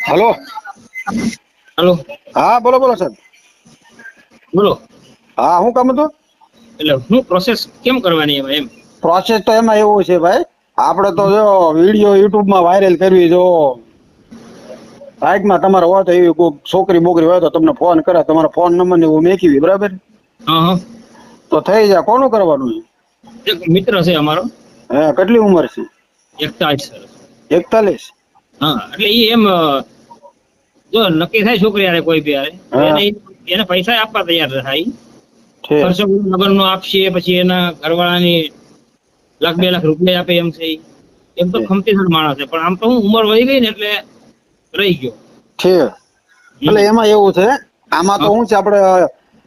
Hello. Hello. હા બોલો બોલો સાહેબ. બોલો. હા શું કામ હતું? એટલે શું પ્રોસેસ કેમ કરવાની એમાં એમ? પ્રોસેસ તો એમાં એવું છે ભાઈ આપણે તો જો વીડિયો યુટ્યુબમાં વાયરલ કરવી જો રાઈટમાં તમારે હોય તો એવી કોઈ છોકરી બોકરી હોય તો તમને ફોન કરે તમારો ફોન નંબર ને એવું મેકવી બરાબર? હા હા. તો થઈ જાય કોનું કરવાનું છે? એક મિત્ર છે અમારો. હે કેટલી ઉંમર છે? એકતાલીસ એકતાલીસ? હા એટલે એ એમ જો નક્કી થાય છોકરી હારે કોઈ બી હારે એને પૈસા આપવા તૈયાર થાય. ખર્ચો લગ્ન નો આપશે પછી એના ઘરવાળાની લાખ બે લાખ રૂપિયા આપે એમ છે એમ તો ખમતી ખમતીસર માણસ છે. પણ આમ તો હું ઉંમર વહી ગઈ ને એટલે રહી ગયો. છે એટલે એમાં એવું છે આમાં તો હું. છે આપણે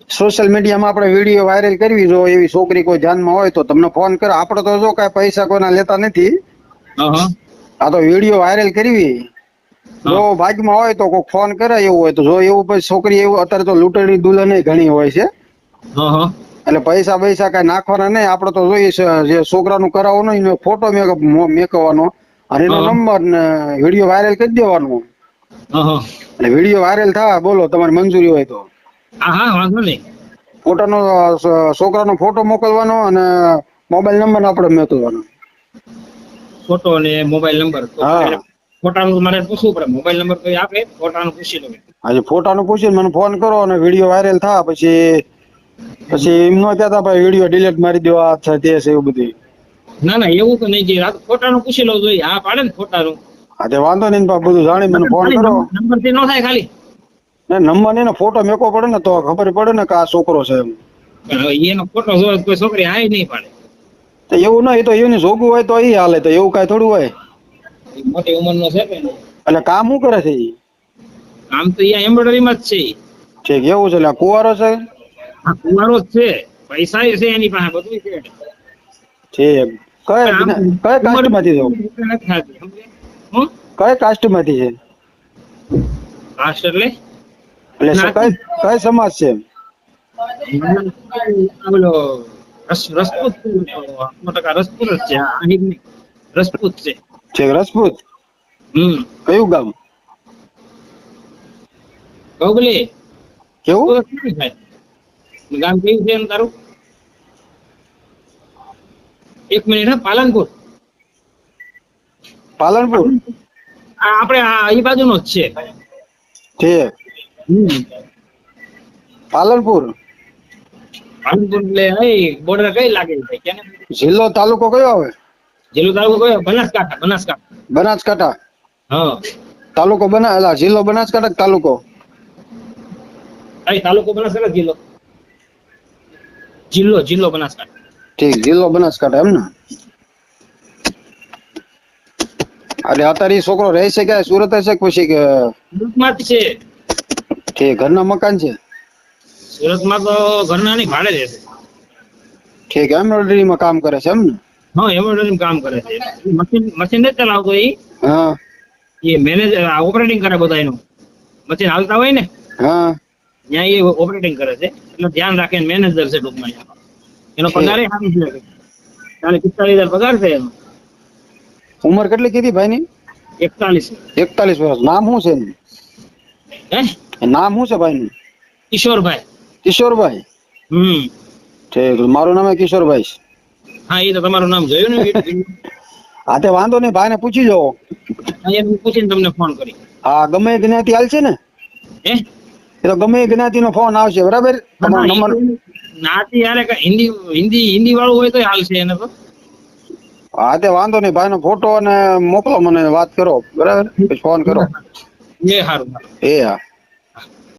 સોશિયલ મીડિયામાં આપણે વીડિયો વાયરલ કરવી જો એવી છોકરી કોઈ ધ્યાનમાં હોય તો તમને ફોન કરો. આપણે તો જો કાંઈ પૈસા કોઈના લેતા નથી. આ તો વીડિયો વાયરલ કરવી. જો ભાગમાં હોય તો કોઈ ફોન કરે એવું હોય તો જો એવું પછી છોકરી એવું અત્યારે તો લૂંટણી દુલ્હન ઘણી હોય છે. એટલે પૈસા પૈસા કઈ નાખવાના નહીં. આપણે તો જોઈએ જે છોકરાનું કરાવવાનું એનો ફોટો મેકવાનો અને એનો નંબર ને વીડિયો વાયરલ કરી દેવાનો. એટલે વીડિયો વાયરલ થવા બોલો તમારી મંજૂરી હોય તો. હા હા વાંધો નહીં. ફોટાનો છોકરાનો ફોટો મોકલવાનો અને મોબાઈલ નંબર આપણે મેકવાનો ફોટો અને મોબાઈલ નંબર હા. ફોટાનું મારે પૂછવું પડે. મોબાઈલ નંબર કોઈ આપે ફોટાનું પૂછી લો આજે ફોટાનું પૂછીને મને ફોન કરો અને વીડિયો વાયરલ થા પછી પછી એમ ત્યાં કહેતા ભાઈ વીડિયો ડિલીટ મારી દેવા આ તે છે એવું બધું ના ના એવું તો નહીં જે ફોટાનું પૂછી લઉં જોઈએ. હા પાડે ને ફોટાનું. હા તે વાંધો નહીં પણ બધું જાણી મને ફોન કરો. નંબરથી નો થાય ખાલી. ને નંબર નહીં ફોટો મેકો પડે ને તો ખબર પડે ને કે આ છોકરો છે એમ. એનો ફોટો જોવે કોઈ છોકરી આય નહીં પાડે. તો એવું ના એ તો એની જોગું હોય તો એ હાલે તો એવું કાંઈ થોડું હોય. મોટી ઉંમરનો છે કે એટલે કામ શું કરે છે ઈ? આમ તો અહીંયા એમ્બ્રોઇડરીમાં જ છે છે કેવું છે? એટલે કુવારો છે? હા કુવારો જ છે. પૈસા છે એની પાસે બધું છે. છે કઈ કયા કઈ કાસ્ટમાંથી છો? કઈ કાસ્ટમાંથી છે? કાસ્ટ એટલે? એટલે કઈ કઈ સમાજ છે આ પેલો રસ- રસપૂત છે. રસપૂત છે. છે રજપૂત હમ કયું ગામ ગોગલી કેવું થાય? ગામ કેવું છે એમ તારું એક મિનિટ હા પાલનપુર પાલનપુર આપણે આ એ બાજુનો જ છે ઠીક પાલનપુર પાલનપુર એટલે બોર્ડર કઈ લાગે છે જિલ્લો તાલુકો કયો આવે જિલ્લો તાલુકો કયો? બનાસકાંઠા બનાસકાંઠા. બનાસકાંઠા? હા. તાલુકો બના અલા, જિલ્લો બનાસકાંઠા તાલુકો? કઈ તાલુકો બનાસકાંઠા જિલ્લો? જિલ્લો જિલ્લો બનાસકાંઠા. ઠીક જિલ્લો બનાસકાંઠા એમ ને? એટલે અત્યારે છોકરો રહે છે કે સુરત હશે કે પછી કે? સુરતમાં છે. ઠીક ઘરના મકાન છે? સુરતમાં તો ઘરના નહીં ભાડે રહેશે. ઠીક એમ્બ્રોઇડરીમાં કામ કરે છે એમ ને? હા એમ્બ્રોઇડરી કામ કરે છે. મશીન મશીન નથી ચલાવતો એ હા. એ મેનેજર ઓપરેટિંગ કરે બધા એનું મશીન હાલતા હોય ને હા. ત્યાં એ ઓપરેટિંગ કરે છે. એટલે ધ્યાન રાખે મેનેજર છે ટૂંકમાં એનો. પગાર એ સારું છે. ચાલીસ પિસ્તાલીસ હજાર પગાર છે એનો. ઉંમર કેટલી કીધી ભાઈની? એકતાલીસ. એકતાલીસ વર્ષ. નામ શું છે એનું? હે? નામ શું છે ભાઈનું? કિશોરભાઈ. કિશોરભાઈ? હમ. ઠીક. મારું નામ કિશોરભાઈ છે. હા એ તો તમારું નામ જોયું ને હા તે વાંધો નહીં ભાઈને પૂછી જવો. એમ પૂછીને તમને ફોન કરી. હા ગમે એ જ્ઞાતિ હાલશે ને? હે? એ તો ગમે એ જ્ઞાતિનો ફોન આવશે બરાબર? તમારો નંબર જ્ઞાતિ યારે હિન્દી હિન્દી હિન્દી વાળું હોય તો હાલશે એને તો. હા તે વાંધો નહીં ભાઈનો ફોટો અને મોકલો મને વાત કરો બરાબર? ફોન કરો. એ સારું એ હા.